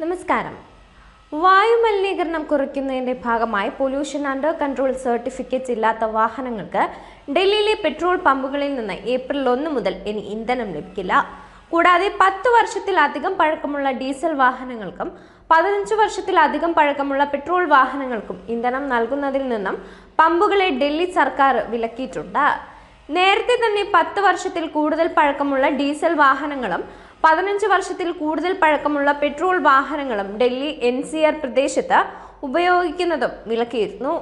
നമസ്കാരം. വായുമലിനീകരണം കുറയ്ക്കുന്നതിന്റെ ഭാഗമായി പൊല്യൂഷൻ അണ്ടർ കൺട്രോൾ സർട്ടിഫിക്കറ്റ് ഇല്ലാത്ത വാഹനങ്ങൾക്ക് ഡൽഹിയിലെ പെട്രോൾ പമ്പുകളിൽ നിന്ന് ഏപ്രിൽ ഒന്ന് മുതൽ ഇനി ഇന്ധനം ലഭിക്കില്ല. കൂടാതെ പത്ത് വർഷത്തിലധികം പഴക്കമുള്ള ഡീസൽ വാഹനങ്ങൾക്കും പതിനഞ്ച് വർഷത്തിലധികം പഴക്കമുള്ള പെട്രോൾ വാഹനങ്ങൾക്കും ഇന്ധനം നൽകുന്നതിൽ നിന്നും പമ്പുകളെ ഡൽഹി സർക്കാർ വിലക്കിയിട്ടുണ്ട്. നേരത്തെ തന്നെ പത്ത് വർഷത്തിൽ കൂടുതൽ പഴക്കമുള്ള ഡീസൽ വാഹനങ്ങളും പതിനഞ്ച് വർഷത്തിൽ കൂടുതൽ പഴക്കമുള്ള പെട്രോൾ വാഹനങ്ങളും ഡൽഹി എൻ സി ആർ പ്രദേശത്ത് ഉപയോഗിക്കുന്നതും വിലക്കിയിരുന്നു.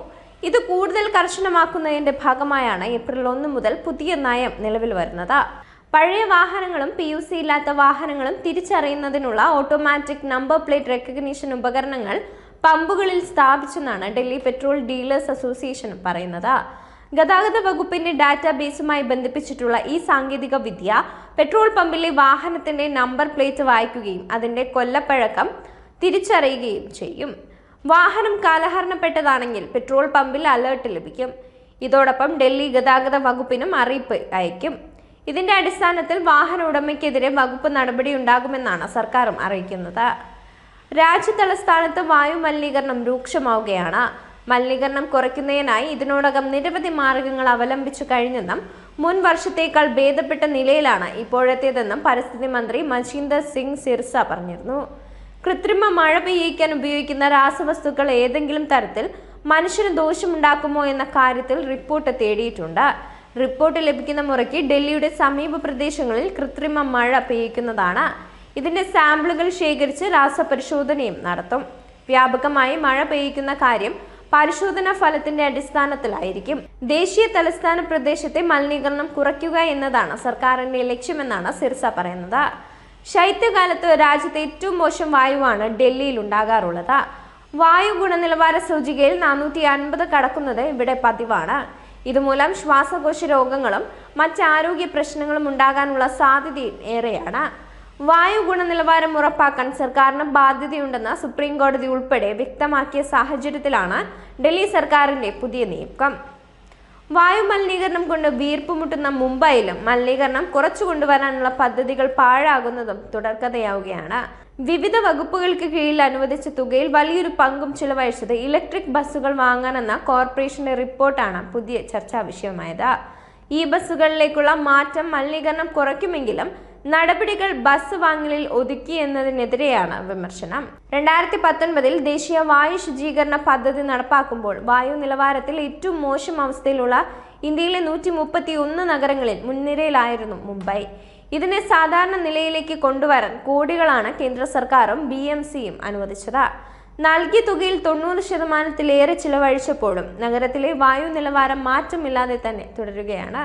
ഇത് കൂടുതൽ കർശനമാക്കുന്നതിന്റെ ഭാഗമായാണ് ഏപ്രിൽ ഒന്ന് മുതൽ പുതിയ നയം നിലവിൽ വരുന്നത്. പഴയ വാഹനങ്ങളും പി യു സി ഇല്ലാത്ത വാഹനങ്ങളും തിരിച്ചറിയുന്നതിനുള്ള ഓട്ടോമാറ്റിക് നമ്പർ പ്ലേറ്റ് റെക്കഗ്നീഷൻ ഉപകരണങ്ങൾ പമ്പുകളിൽ സ്ഥാപിച്ചെന്നാണ് ഡൽഹി പെട്രോൾ ഡീലേഴ്സ് അസോസിയേഷൻ പറയുന്നത്. ഗതാഗത വകുപ്പിന്റെ ഡാറ്റാബേസുമായി ബന്ധിപ്പിച്ചിട്ടുള്ള ഈ സാങ്കേതിക വിദ്യ പെട്രോൾ പമ്പിലെ വാഹനത്തിന്റെ നമ്പർ പ്ലേറ്റ് വായിക്കുകയും അതിന്റെ കൊല്ലപ്പഴക്കം തിരിച്ചറിയുകയും ചെയ്യും. വാഹനം കാലഹരണപ്പെട്ടതാണെങ്കിൽ പെട്രോൾ പമ്പിൽ അലേർട്ട് ലഭിക്കും. ഇതോടൊപ്പം ഡൽഹി ഗതാഗത വകുപ്പിനും അറിയിപ്പ് അയക്കും. ഇതിന്റെ അടിസ്ഥാനത്തിൽ വാഹന ഉടമയ്ക്കെതിരെ വകുപ്പ് നടപടി ഉണ്ടാകുമെന്നാണ് സർക്കാരും അറിയിക്കുന്നത്. രാജ്യതലസ്ഥാനത്ത് വായു മലിനീകരണം രൂക്ഷമാവുകയാണ്. മലിനീകരണം കുറയ്ക്കുന്നതിനായി ഇതിനോടകം നിരവധി മാർഗങ്ങൾ അവലംബിച്ചു കഴിഞ്ഞെന്നും മുൻ വർഷത്തേക്കാൾ ഭേദപ്പെട്ട നിലയിലാണ് ഇപ്പോഴത്തേതെന്നും പരിസ്ഥിതി മന്ത്രി മജീന്ദർ സിംഗ് സിർസ പറഞ്ഞിരുന്നു. കൃത്രിമ മഴ പെയ്യിക്കാൻ ഉപയോഗിക്കുന്ന രാസവസ്തുക്കൾ ഏതെങ്കിലും തരത്തിൽ മനുഷ്യന് ദോഷമുണ്ടാക്കുമോ എന്ന കാര്യത്തിൽ റിപ്പോർട്ട് തേടിയിട്ടുണ്ട്. റിപ്പോർട്ട് ലഭിക്കുന്ന മുറയ്ക്ക് ഡൽഹിയുടെ സമീപ പ്രദേശങ്ങളിൽ കൃത്രിമ മഴ പെയ്യിക്കുന്നതാണ്. ഇതിന്റെ സാമ്പിളുകൾ ശേഖരിച്ച് രാസപരിശോധനയും നടത്തും. വ്യാപകമായി മഴ പെയ്യിക്കുന്ന കാര്യം പരിശോധനാ ഫലത്തിന്റെ അടിസ്ഥാനത്തിലായിരിക്കും. ദേശീയ തലസ്ഥാന പ്രദേശത്തെ മലിനീകരണം കുറയ്ക്കുക എന്നതാണ് സർക്കാരിന്റെ ലക്ഷ്യമെന്നാണ് സിർസ പറയുന്നത്. ശൈത്യകാലത്ത് രാജ്യത്തെ ഏറ്റവും മോശം വായുവാണ് ഡൽഹിയിൽ ഉണ്ടാകാറുള്ളത്. വായു ഗുണനിലവാര സൂചികയിൽ നാനൂറ്റി അൻപത് കടക്കുന്നത് ഇവിടെ പതിവാണ്. ഇതുമൂലം ശ്വാസകോശ രോഗങ്ങളും മറ്റ് ആരോഗ്യ പ്രശ്നങ്ങളും ഉണ്ടാകാനുള്ള സാധ്യതയും ഏറെയാണ്. വായു ഗുണനിലവാരം ഉറപ്പാക്കാൻ സർക്കാരിന് ബാധ്യതയുണ്ടെന്ന് സുപ്രീം കോടതി ഉൾപ്പെടെ വ്യക്തമാക്കിയ സാഹചര്യത്തിലാണ് ഡൽഹി സർക്കാരിന്റെ പുതിയ നീക്കം. വായു മലിനീകരണം കൊണ്ട് വീർപ്പുമുട്ടുന്ന മുംബൈയിലും മലിനീകരണം കുറച്ചു കൊണ്ടുവരാനുള്ള പദ്ധതികൾ പാഴാകുന്നതും തുടർക്കഥയാവുകയാണ്. വിവിധ വകുപ്പുകൾക്ക് കീഴിൽ അനുവദിച്ച തുകയിൽ വലിയൊരു പങ്കും ചിലവഴിച്ചത് ഇലക്ട്രിക് ബസ്സുകൾ വാങ്ങാനെന്ന കോർപ്പറേഷന്റെ റിപ്പോർട്ടാണ് പുതിയ ചർച്ചാ വിഷയമായത്. ഈ ബസ്സുകളിലേക്കുള്ള മാറ്റം മലിനീകരണം കുറയ്ക്കുമെങ്കിലും നടപടികൾ ബസ് വാങ്ങലിൽ ഒതുക്കി എന്നതിനെതിരെയാണ് വിമർശനം. രണ്ടായിരത്തി പത്തൊൻപതിൽ ദേശീയ വായു ശുചീകരണ പദ്ധതി നടപ്പാക്കുമ്പോൾ വായു നിലവാരത്തിൽ ഏറ്റവും മോശം അവസ്ഥയിലുള്ള ഇന്ത്യയിലെ നൂറ്റി മുപ്പത്തി ഒന്ന് നഗരങ്ങളിൽ മുൻനിരയിലായിരുന്നു മുംബൈ. ഇതിനെ സാധാരണ നിലയിലേക്ക് കൊണ്ടുവരാൻ കോടികളാണ് കേന്ദ്ര സർക്കാരും ബി എം സിയും അനുവദിച്ചത്. നൽകിയ തുകയിൽ തൊണ്ണൂറ് ശതമാനത്തിലേറെ ചിലവഴിച്ചപ്പോഴും നഗരത്തിലെ വായു നിലവാരം മാറ്റമില്ലാതെ തന്നെ തുടരുകയാണ്.